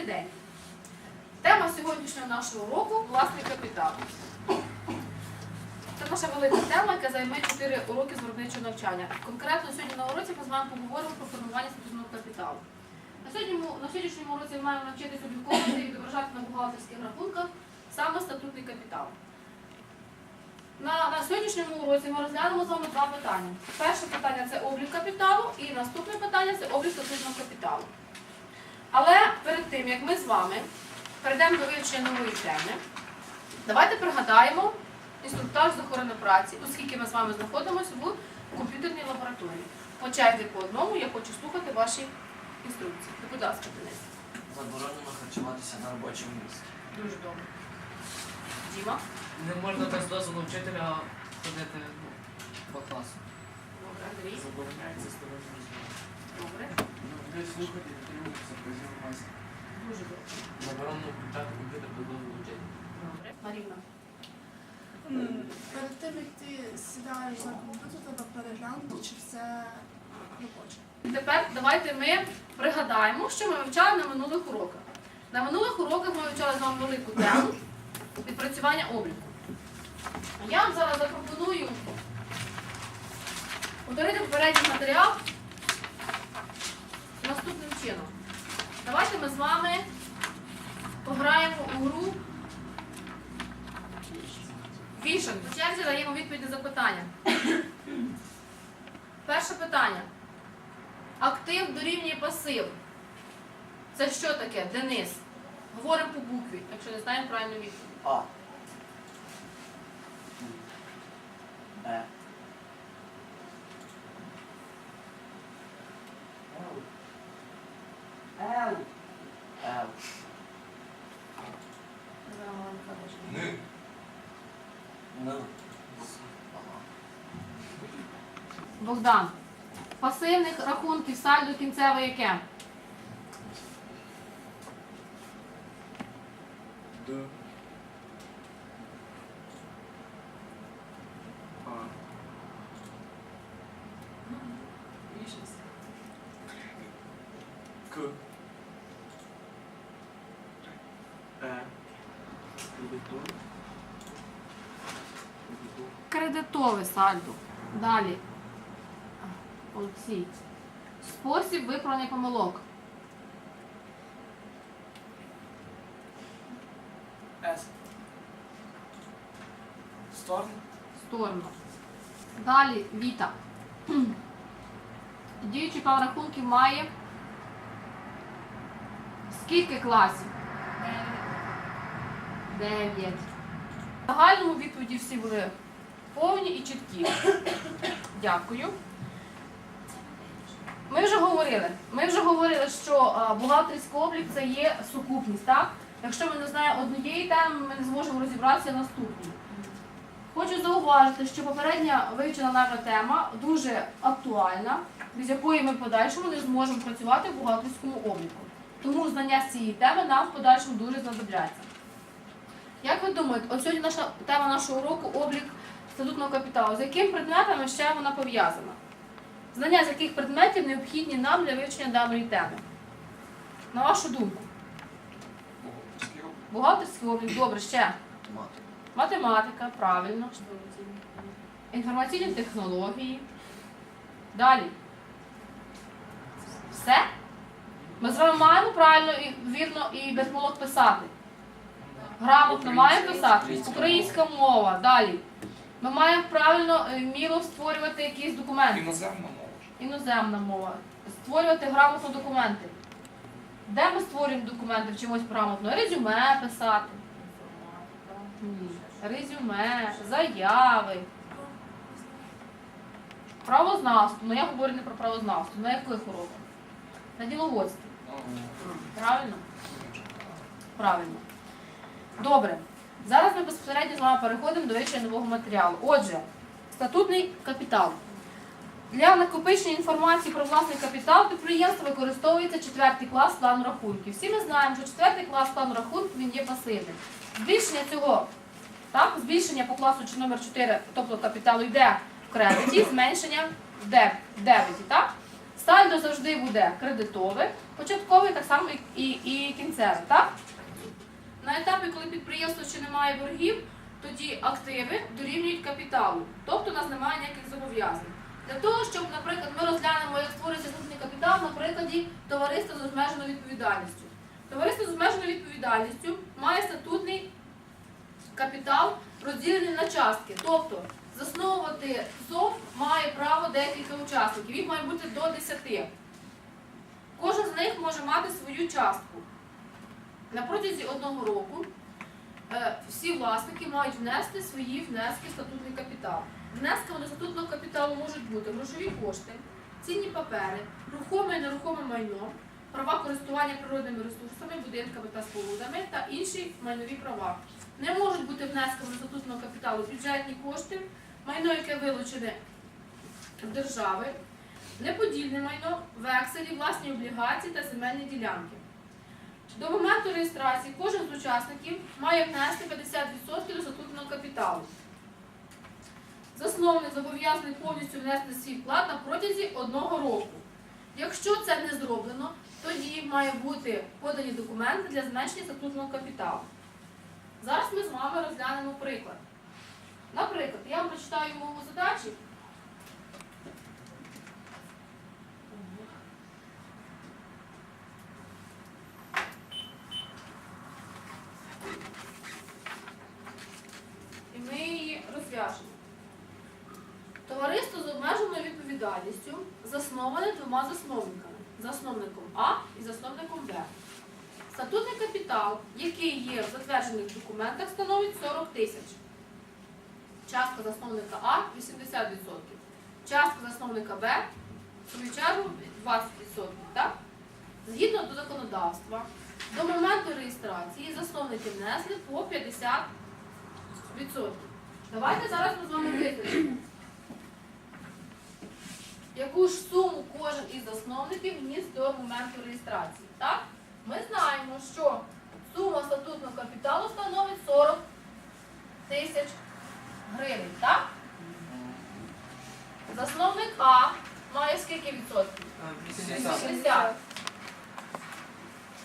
Добрий день. Тема сьогоднішнього нашого уроку власний капітал. Це наша велика тема, яка займе 4 уроки з виробничого навчання. Конкретно сьогодні на уроці ми з вами поговоримо про формування статутного капіталу. На на сьогоднішньому уроці ми маємо навчитися обліковувати і відображати на бухгалтерських рахунках саме статутний капітал. На, на сьогоднішньому уроці ми розглянемо з вами два питання. Перше питання це облік капіталу, і наступне питання це облік статутного капіталу. Але перед тим, як ми з вами перейдемо до вивчення нової теми, давайте пригадаємо інструктаж з охорони праці, оскільки ми з вами знаходимося в комп'ютерній лабораторії. По черзі по одному я хочу слухати ваші інструкції. Будь ласка, Денис. Заборонено харчуватися на робочому місці. Дуже добре. Діма. Не можна без дозволу вчителя ходити ну, по класу. Добре, Андрій. Забороняється розвиток. Добре. Не слухати і дотримуватися майстра. Дуже добре. Заборонено включати комп'ютер до дозволу вчителя. Добре. Маріна. Перед тим, як ти сідаєш за комп'ютер, треба переглянути, чи все робоче. Тепер давайте ми пригадаємо, що ми вивчали на минулих уроках. На минулих уроках ми вивчали з вами велику тему відпрацювання обліку. Я вам зараз запропоную повторити попередній матеріал чином. Давайте ми з вами пограємо у гру Вішен. По черзі даємо відповідь на запитання. Перше питання. Актив дорівнює пасив. Це що таке, Денис? Говоримо по букві, якщо не знаємо правильну відповідь. А. Б. Л. Л. Ну. Ага. Богдан. Пасивних рахунків сальдо кінцеве яке? Д. Кредитове сальдо. Далі. Олексій. Спосіб виправлення помилок. С. Сторон. Сторону. Далі Віта. Діючий план рахунків має скільки класів? Дев'ять. В загальному відповіді всі були повні і чіткі. Дякую. Ми вже говорили. Ми вже говорили, що бухгалтерський облік це є сукупність, так? Якщо ми не знаємо однієї теми, ми не зможемо розібратися наступній. Хочу зауважити, що попередня вивчена нами тема дуже актуальна, без якої ми в подальшому не зможемо працювати в бухгалтерському обліку. Тому знання з цієї теми нам в подальшому дуже знадобляться. Як ви думаєте, от сьогодні наша тема нашого уроку облік статутного капіталу. З якими предметами ще вона пов'язана? Знання з яких предметів необхідні нам для вивчення даної теми? На вашу думку, Бухгалтерський облік. бухгалтерський облік, добре, ще. Мати. Математика, правильно. Інформаційні технології. Далі. Все? Ми з вами маємо правильно і вірно і без помилок писати. Грамотно маємо писати. Українська мова. Далі. Ми маємо правильно е, вміло створювати якісь документи. Іноземна мова. Іноземна мова. Створювати грамотно документи. Де ми створюємо документи, вчимось грамотно? Резюме писати. Ні. Резюме, заяви. Правознавство. Ну я говорю не про правознавство. На яких уроках? На діловодстві. Правильно? Правильно. Добре. Зараз ми безпосередньо з вами переходимо до вивчення нового матеріалу. Отже, статутний капітал. Для накопичення інформації про власний капітал підприємства використовується четвертий клас плану рахунків. Всі ми знаємо, що четвертий клас плану рахунків він є пасивним. Збільшення цього, так, збільшення по класу чи номер 4, тобто капіталу йде в кредиті, зменшення в деб- в дебеті. Так? Сальдо завжди буде кредитове, початкове так само і, і, і кінцеве. На етапі, коли підприємство ще не має боргів, тоді активи дорівнюють капіталу, тобто у нас немає ніяких зобов'язань. Для того, щоб, наприклад, ми розглянемо, як створюється статутний капітал на прикладі товариства з обмеженою відповідальністю. Товариство з обмеженою відповідальністю має статутний капітал розділений на частки. Тобто засновувати ЗОВ має право декілька учасників. Їх має бути до 10. Кожен з них може мати свою частку. На протязі одного року е, всі власники мають внести свої внески в статутний капітал. Внесками до статутного капіталу можуть бути грошові кошти, цінні папери, рухоме і нерухоме майно, права користування природними ресурсами, будинками та спорудами та інші майнові права. Не можуть бути внесками до статутного капіталу бюджетні кошти, майно, яке вилучене в держави, неподільне майно, векселі, власні облігації та земельні ділянки. До моменту реєстрації кожен з учасників має внести 50% до статутного капіталу. Засновник зобов'язаний повністю внести свій вклад на протязі одного року. Якщо це не зроблено, тоді має бути подані документи для зменшення статутного капіталу. Зараз ми з вами розглянемо приклад. Наприклад, я вам прочитаю умову задачі. І ми її розв'яжемо. Товариство з обмеженою відповідальністю засноване двома засновниками засновником А і засновником Б. Статутний капітал, який є в затверджених документах, становить 40 тисяч. Частка засновника А 80%. Частка засновника Б, свою чергу, 20%. Так? Згідно до законодавства, до моменту реєстрації засновники внесли по 50%. Давайте зараз ми з вами визначимо, яку ж суму кожен із засновників вніс до моменту реєстрації. Так? Ми знаємо, що сума статутного капіталу становить 40 тисяч гривень. Так? Засновник А має скільки відсотків? 80.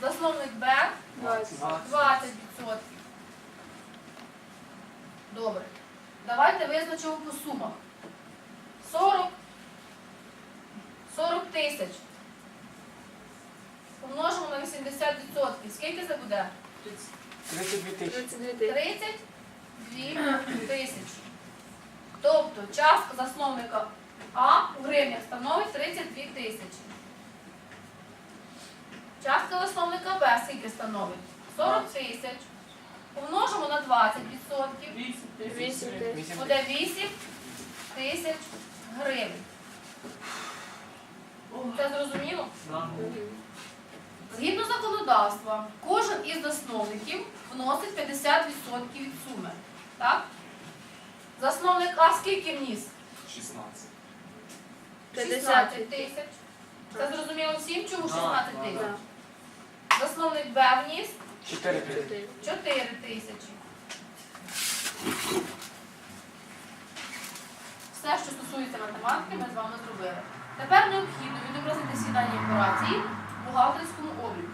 Засновник Б 20%. Добре. Давайте визначимо по сумах. 40 40 тисяч. Помножимо на 80%. Скільки це буде? 32 тисячі. 32 тисячі. Тобто частка засновника А у гривнях становить 32 тисячі. Частка засновника Б скільки становить? 40 тисяч. Помножимо на 20%. 8 тисяч. Буде 8 тисяч гривень. Це зрозуміло? Згідно законодавства, кожен із засновників вносить 50% від суми. Так? Засновник А скільки вніс? 16. 16 тисяч. Це зрозуміло всім, чому 16 тисяч? Засновник Б вніс 4 тисячі. 4 тисячі. Все, що стосується математики, ми з вами зробили. Тепер необхідно відобразити всі дані операції в бухгалтерському обліку.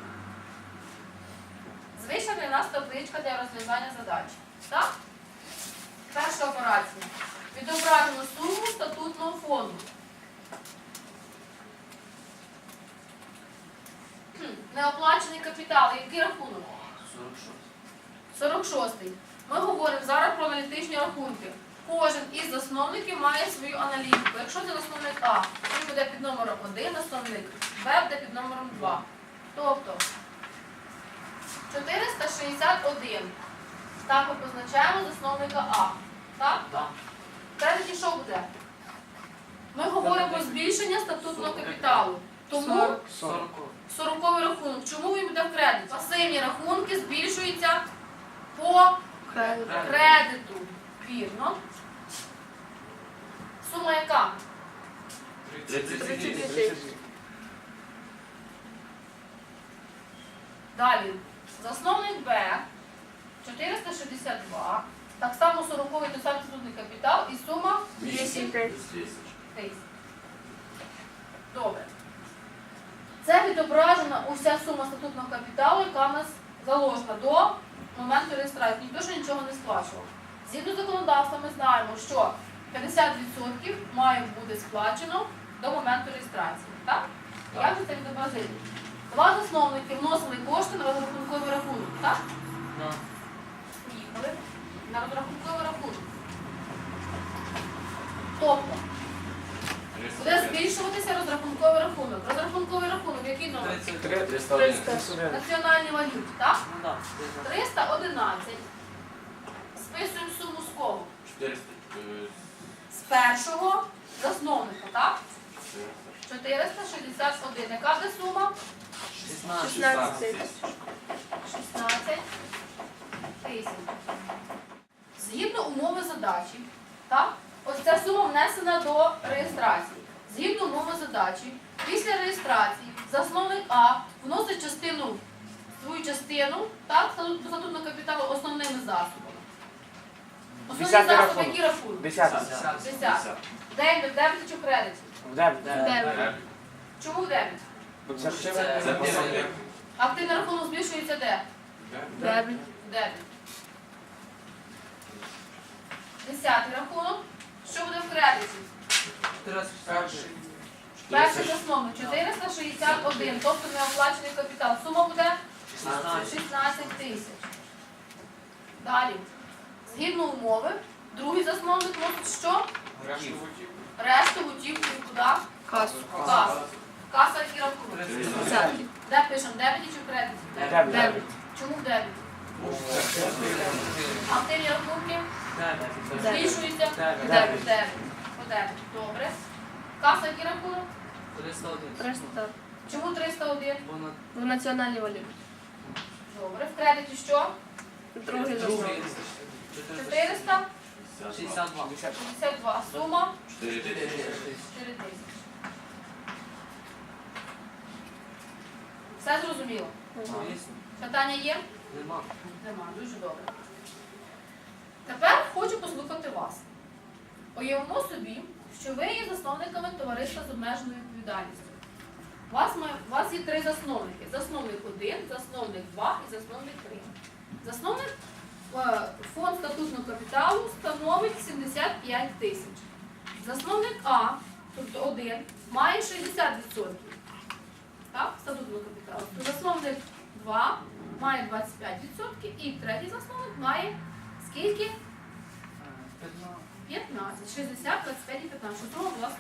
Звична для нас табличка для розв'язання задач. Так? Перша операція. Відображено суму статутного фонду. Неоплачений капітал. Який рахунок? 46. 46-й. Ми говоримо зараз про аналітичні рахунки. Кожен із засновників має свою аналітику. Якщо це засновник А, буде під номером 1, засновник Б буде під номером 2. Тобто 461. Так ми позначаємо засновника А. Так? Так. Третій що буде? Ми говоримо збільшення статутного капіталу. Тому 40. 40 рахунок. Чому він буде в кредит? Пасивні рахунки збільшуються по кредиту. Вірно. Сума яка? 32. Далі. Засновник Б 462. Так само 40 той самий статутний капітал і сума 8 10. тисяч. Добре. відображена уся сума статутного капіталу, яка в нас заложена до моменту реєстрації. Ніхто ще нічого не сплачував. Згідно законодавства, ми знаємо, що 50% має бути сплачено до моменту реєстрації. Так? Як же це відобразити? Два засновники вносили кошти на розрахунковий рахунок, так? Ну, Поїхали на розрахунковий рахунок. Тобто буде збільшуватися розрахунковий рахунок. Розрахунковий рахунок, який номер? 30. 301. Національні валюти, так? Ну да. 311. Списуємо суму з кого? 400. е, З першого засновника, так? 400. 461. Яка буде сума? 16. 16 тисяч. 16 тисяч. Згідно умови задачі, так? Ось ця сума внесена до реєстрації. Згідно умови задачі, після реєстрації засновник А вносить частину, свою частину, так, до статутного капіталу основними засобами. Основні Десятий засоби, які рахунок? 10. 10. Дебет, дебет чи кредит? В дебет. Дев'ять. Чому дебет? Бо це Це Це. Активний рахунок збільшується де? Дебет. Дебет. Десятий рахунок. Що буде в кредиті? Перший засновник 461, тобто неоплачений капітал. Сума буде 16. 16 тисяч. Далі. Згідно умови, другий засновник носить що? Решту готівкою куди? Касу. Касу. Каса і рахунок. Де пишемо? Дебеті чи кредиті? Дебет. Чому в дебеті? Активні рахунки збільшуються? Дебет. Дебет. По дебету. Добре. Каса і рахунок? 301. 300. Чому 301? В національній валюті. Добре. В кредиті що? Другий другий засновник. 400? 62. 52. Сума 4 4 тисячі. тисячі. 4 тисячі. Все зрозуміло? Питання є? Нема. Нема. Дуже добре. Тепер хочу послухати вас. Уявимо собі, що ви є засновниками товариства з обмеженою відповідальністю. У вас, має, у вас є три засновники. Засновник 1, засновник 2 і засновник 3. Засновник фонд статутного капіталу становить 75 тисяч. Засновник А, тобто 1, має 60% так, статутного капіталу. Засновник 2 має 25% і третій засновник має скільки? Е, 15. 60, 25 і 15. Що була 100.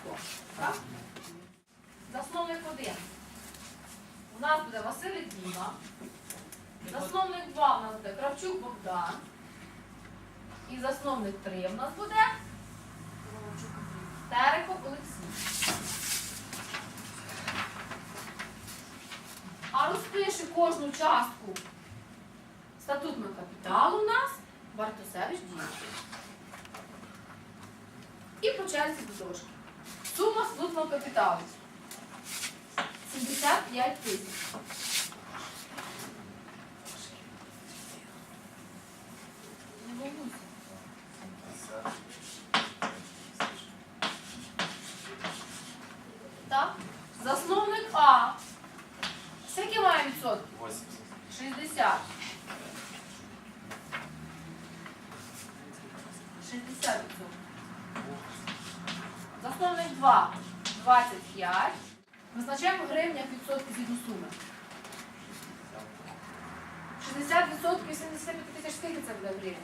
Так? Засновник 1. У нас буде Василь Діма. Засновник 2 у нас буде Кравчук Богдан. І засновник 3 у нас буде Терехов Олексій. А розпише кожну частку статутного капіталу у нас Бартосевич Діма. І по черзі до дошки. Сума статутного капіталу. 75 тисяч. Не волнуйся. Так? Засновник А. Скільки має відсотків? 60. 60 відсотків. Засновник 2 25. Визначаємо в гривнях відсотки згідно суми. 60 відсотків 75 тисяч скільки це буде в гривні?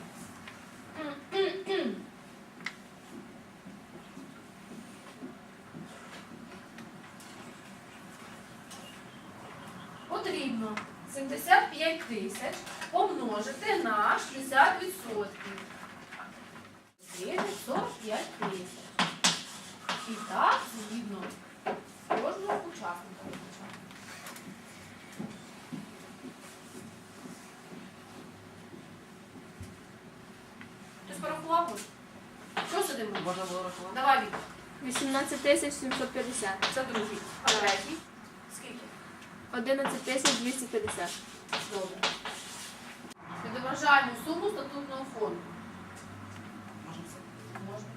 Потрібно 75 тисяч помножити на 60 відсотків. Гривень 45 тисяч. І так, згідно кожного учасника. Хтось порахував? Що сидимо? Можна було рахувати? Давай, Віка. 18 тисяч 750. Це другий. А третій? Скільки? 11 тисяч 250. Добре. Відображальну суму статутного фонду. Можна це? Можна.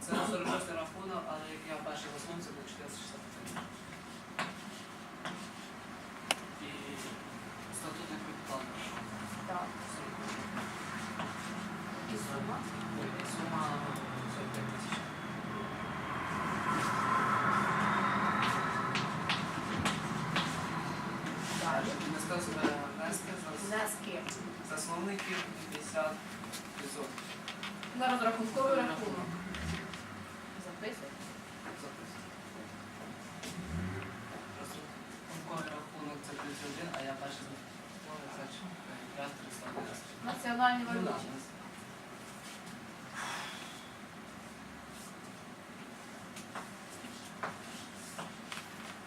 Це на 46 рахунок, але як я бачив, в основному це було 460. Перше. Внести за Внески. засновників 50 На розрахунковий рахунок. Записуй. Розрахунковий рахунок це 31, а я перший засновник, це 5 311. Національні Ну, да. валюті.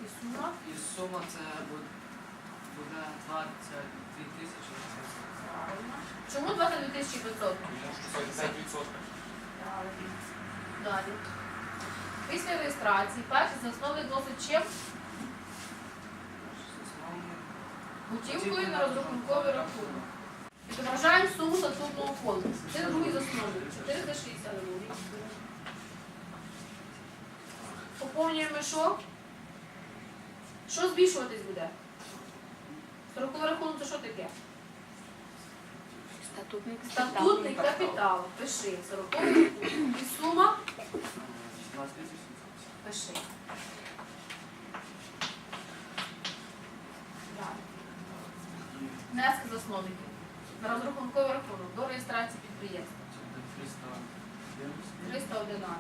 І сума. І сума це буде, буде 22 тисячі. Правильно. Чому 22 тисячі 500? Тому Правильно. Далі. Після реєстрації перший засновник досить чим? Готівкою на розрахунковий рахунок. Відображаємо суму статутного фонду. Це другий засновник. 460 гривень. Поповнюємо що? Що збільшуватись буде? Сороковий рахунок це що таке? Статутний Статутний капітал. Пиши. Сороковий рахунок. І сума? 20 тисяч. Пиши. Далі. Внески засновників. На розрахунковий рахунок до реєстрації підприємства. 311. 311.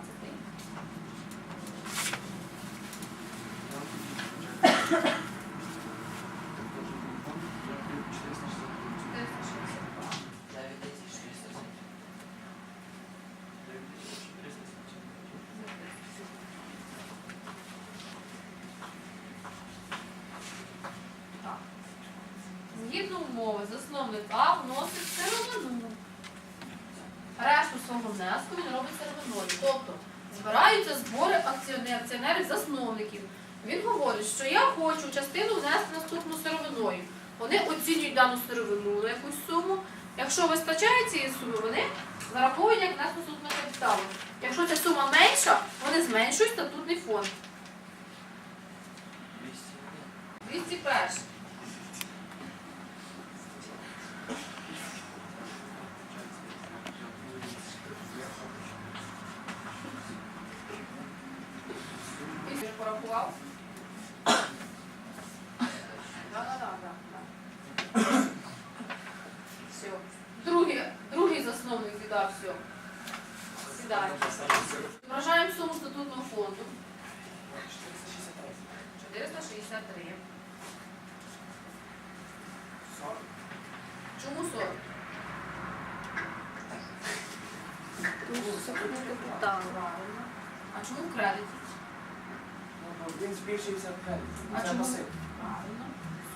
Тобто, 462. 9470. Так. Згідно умови, засновник вносить сировину. Решту свого внеску він робить сировиною. Тобто збираються збори акціонерів, акціонерів засновників. Він говорить, що я хочу частину внести наступну сировиною. Вони оцінюють дану сировину на якусь суму. Якщо вистачає цієї суми, вони зараховують як внеску статутного капіталу. Якщо ця сума менша, вони зменшують статутний фонд. 201. Ти вже порахував? Да-да-да. Все. Другий, другий засновник віддав все. Сідай. Вражаємо суму статутного фонду. 463. Чому 40? Статутний капітал. Правильно. А чому кредит? Він збільшується в. А Це чому? пасив. Правильно.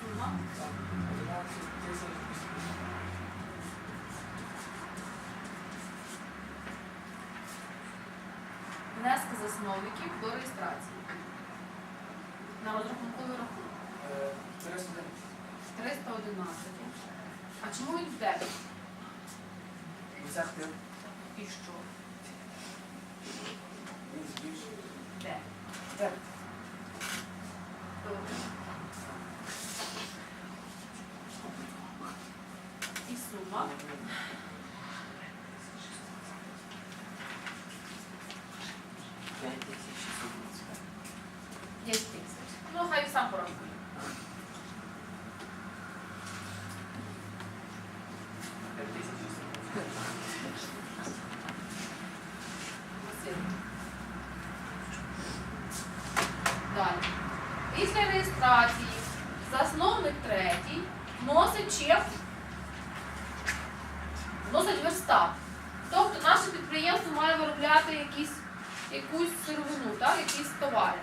Сума. 11 тисяч. Внески засновників до реєстрації. На розрахунковий рахунок. Е, 409. 311. А чому він в дебет? Це актив. І що? Він збільшує. Де? Де? Добре. І сума. П'ять тисяч шістсот двадцять п'ять. 5 тисяч. Ну, хай сам порахує. П'ять тисяч шістсот двадцять п'ять. Василь. Далі. Після реєстрації засновник третій вносить чек, вносить верстат. Тобто наше підприємство має виробляти якісь, якусь сировину, так, якісь товари.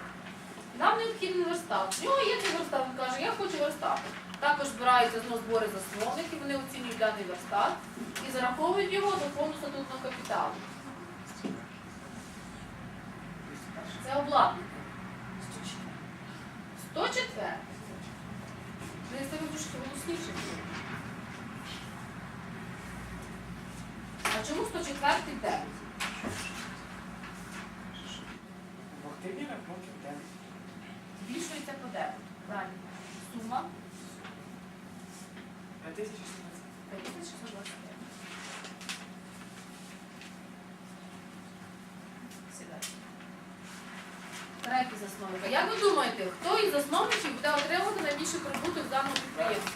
Нам необхідний верстат. В нього є цей верстат, він каже, я хочу верстат. Також збираються знову збори засновників, вони оцінюють даний верстат і зараховують його до фонду статутного капіталу. Це обладнання. А чому 104 де? В активі рахунки в. Збільшується по дебету. Далі. Сума 5 тисяч 620. 5625. Третій засновник. А Як ви думаєте, хто із засновників буде отримувати найбільший прибуток з даного підприємства?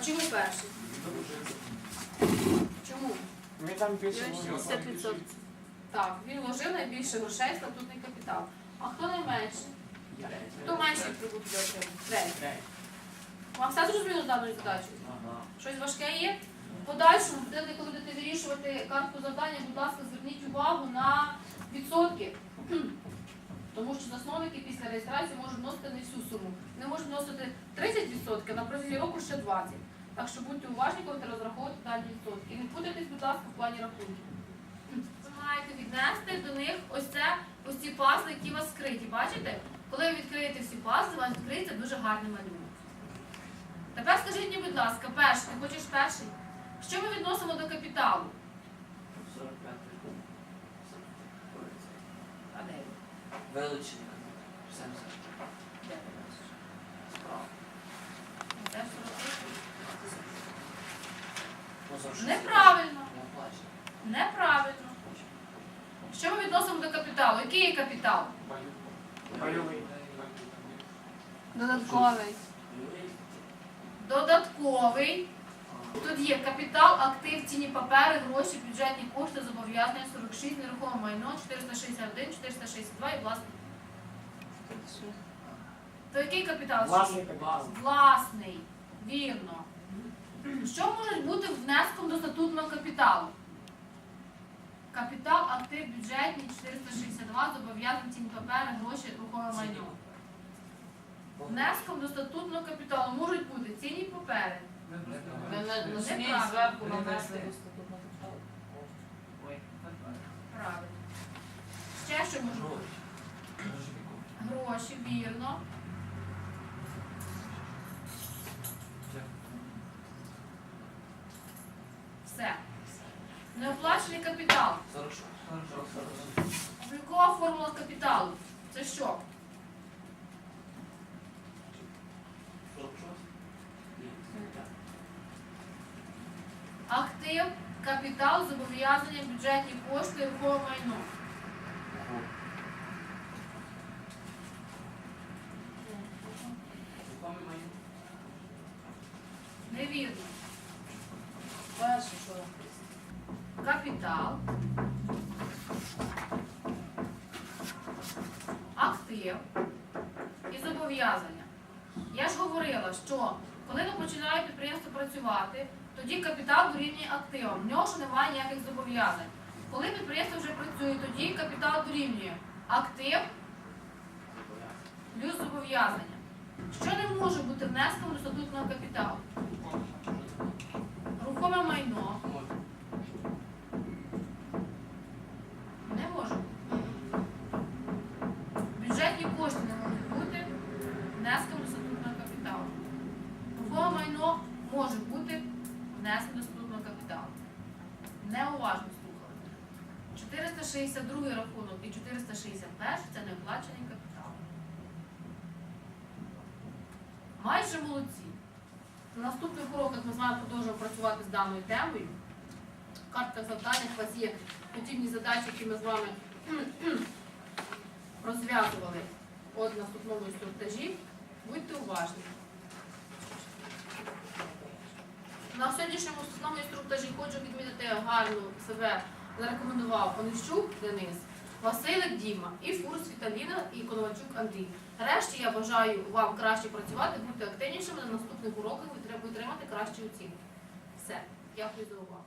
чому перший? Там більше Я 60%. Так, він вложив найбільше грошей статутний капітал. А хто найменший? Хто менший прибуток отримав? Третій. Вам все зрозуміло з даною задачею? Ага. Щось важке є? В Подальшому, будете, коли будете вирішувати картку завдання, будь ласка, зверніть увагу на відсотки. Тому що засновники після реєстрації можуть вносити не всю суму. Не можуть вносити 30%, а на протязі року ще 20%. Так що будьте уважні, коли будете розраховувати дані відсотки. І не путайтесь, будь ласка, в плані рахунків. Ви маєте віднести до них ось це, ось ці пазли, які у вас скриті. Бачите? Коли ви відкриєте всі пазли, у вас відкриється дуже гарний малюнок. Тепер скажіть мені, будь ласка, перший, ти хочеш перший? Що ми відносимо до капіталу? 45. А де він? Вилучення. 70. Де ти бачиш? Справа. Ну, теж 48. Ну, за що? Неправильно. Неправильно. Що ми відносимо до капіталу? Який є капітал? Додатковий. Додатковий. Тут є капітал, актив, цінні папери, гроші, бюджетні кошти, зобов'язання 46, нерухоме майно, 461, 462 і власний. То який капітал? Власний капітал. Власний. Вірно. Що може бути внеском до статутного капіталу? Капітал, актив, бюджетні, 462, зобов'язані цінні папери, гроші, рухоме майно. Внеском до статутного капіталу можуть бути цінні папери. Не Неправильно. Правильно. Ще що може бути? Гроші, вірно. Все. Неоплачений капітал. 46. Облікова формула капіталу. Це що? Актив, капітал, зобов'язання, бюджетні кошти. Рухоме майно. Невірно. Перше, що написано. Капітал. Актив і зобов'язання. Я ж говорила, що коли не починає підприємство працювати, тоді капітал дорівнює активам. В нього ж немає ніяких зобов'язань. Коли підприємство вже працює, тоді капітал дорівнює актив плюс зобов'язання. Що не може бути внеском до статутного капіталу? Рухоме майно. Може. Не може бути. Бюджетні кошти не можуть бути внеском до статутного капіталу. Рухоме майно може бути внесено до статутного капіталу. Неуважно слухали. 462 рахунок і 461 це неоплачений капітал. Майже молодці. На наступних уроках ми з вами продовжуємо працювати з даною темою. В картках завданнях у вас є подібні задачі, які ми з вами розв'язували от наступному інструктажі. Будьте уважні. На сьогоднішньому основному інструктажі хочу відмітити гарно себе зарекомендував Онищук Денис, Василик Діма, і Фурс Віталіна, і Коновачук Андрій. Решті я бажаю вам краще працювати, бути активнішими на наступних уроках, ви треба отримати кращі оцінки. Все, дякую за увагу.